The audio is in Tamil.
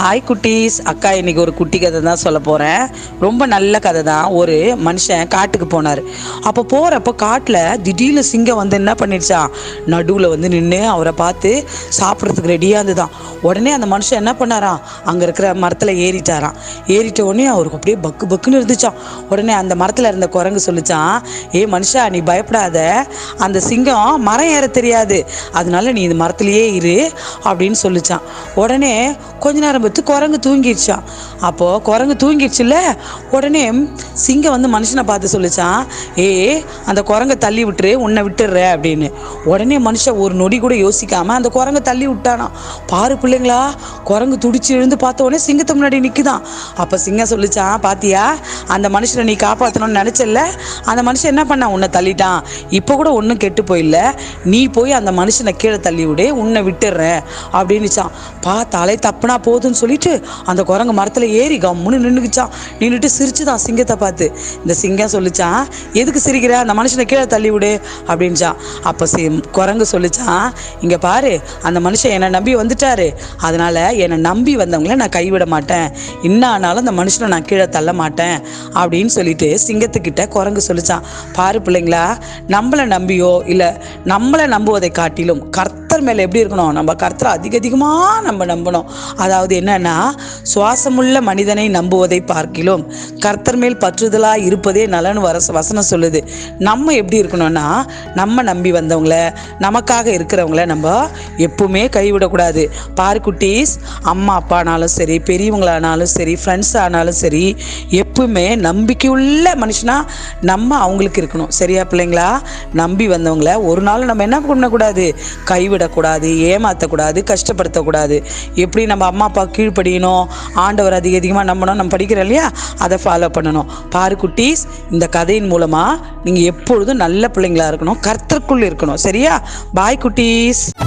ஹாய் குட்டீஸ். அக்கா இன்னைக்கு ஒரு குட்டி கதை தான் சொல்ல போகிறேன் ரொம்ப நல்ல கதை தான். ஒரு மனுஷன் காட்டுக்கு போனார். அப்போ போகிறப்ப காட்டில் திடீர்னு சிங்கம் வந்து என்ன பண்ணிடுச்சா நடுவில் வந்து நின்று அவரை பார்த்து சாப்பிட்றதுக்கு ரெடியாக இருந்துதான். உடனே அந்த மனுஷன் என்ன பண்ணாராம்? அங்கே இருக்கிற மரத்தில் ஏறிட்டாராம். ஏறிட்ட உடனே அவருக்கு அப்படியே பக்கு பக்குன்னு இருந்துச்சான் உடனே அந்த மரத்தில் இருந்த குரங்கு சொல்லிச்சான் ஏ மனுஷா நீ பயப்படாத. அந்த சிங்கம் மரம் ஏற தெரியாது. அதனால நீ இந்த மரத்துலேயே இரு அப்படின்னு சொல்லிச்சான் உடனே கொஞ்ச நேரம் பார்த்து குரங்கு தூங்கிடுச்சான் அப்போது குரங்கு தூங்கிடுச்சுல்ல? உடனே சிங்கம் வந்து மனுஷனை பார்த்து சொல்லிச்சான் ஏ அந்த குரங்கை தள்ளி விட்டுரு உன்னை விட்டுடுற அப்படின்னு. உடனே மனுஷன் ஒரு நொடி கூட யோசிக்காமல் அந்த குரங்கை தள்ளி விட்டானா பாரு பிள்ளைங்களா? குரங்கு துடிச்சு எழுந்து பார்த்த உடனே சிங்கத்தை முன்னாடி நிற்குதான் அப்போ சிங்கம் சொல்லிச்சான் பாத்தியா அந்த மனுஷனை நீ காப்பாற்றணும்னு நினச்சல அந்த மனுஷன் என்ன பண்ணான்? உன்னை தள்ளிட்டான். இப்போ கூட ஒன்றும் கெட்டு போயில்ல. நீ போய் அந்த மனுஷனை கீழே தள்ளி விடு உன்னை விட்டுடுறேன் அப்படின்னுச்சான் பா தலை தப்புனா போதுன்னு சொல்லிட்டு அந்த குரங்கு மரத்தில் ஏறி கம்முன்னு நின்றுக்குச்சான் நின்றுட்டு சிரிச்சுதான் சிங்கத்தை பார்த்து. இந்த சிங்கம் சொல்லிச்சான் எதுக்கு சிரிக்கிற? அந்த மனுஷனை கீழே தள்ளி விடு அப்படின்ச்சான் அப்போ சி குரங்கு சொல்லிச்சான் இங்கே பாரு அந்த மனுஷன் என்னை நம்பி வந்துட்டாரு. அதனால என்னை நம்பி வந்தவங்கள நான் கைவிட மாட்டேன். என்ன ஆனாலும் அந்த மனுஷனை நான் கீழே தள்ள மாட்டேன் அப்படின்னு சொல்லிட்டு சிங்கத்துக்கிட்ட குரங்கு சொல்லிச்சான் பாரு பிள்ளைங்களா நம்மளை நம்பியோ இல்லை நம்மளை நம்புவதை காட்டிலும் கர்த்தர் மேலே எப்படி இருக்கணும்? நம்ம கர்த்தரை அதிக அதிகமாக நம்ம நம்பணும். அதாவது என்னன்னா சுவாசமுள்ள மனிதனை நம்புவதை பார்க்கிலும் கர்த்தர் மேல் பற்றுதலாக இருப்பதே நலன்னு வர வசனம் சொல்லுது. நம்ம எப்படி இருக்கணும்னா நம்ம நம்பி வந்தவங்கள நமக்காக இருக்கிறவங்கள நம்ம எப்பவுமே கைவிடக்கூடாது. பாரு குட்டீஸ் அம்மா அப்பானாலும் சரி பெரியவங்களானாலும் சரி ஃப்ரெண்ட்ஸ் ஆனாலும் சரி எப்பவுமே நம்பிக்கையுள்ள மனுஷனா நம்ம அவங்களுக்கு இருக்கணும். சரியா பிள்ளைங்களா? நம்பி வந்தவங்கள ஒரு நாள் நம்ம என்ன பண்ணக்கூடாது? கைவிடக்கூடாது ஏமாற்றக்கூடாது கஷ்டப்படுத்தக்கூடாது. எப்படி நம்ம அம்மா அப்பா கீழ்ப்படியணும்? ஆண்டவர் அதிக அதிகமாக நம்பணும்? நம்ம படிக்கிறோம் இல்லையா? அதை ஃபாலோ பண்ணணும். பாரு குட்டீஸ் இந்த கதையின் மூலமாக நீங்கள் எப்பொழுதும் நல்ல பிள்ளைங்களா இருக்கணும். கர்த்தருக்குள் இருக்கணும். சரியா? பாய் குட்டீஸ்.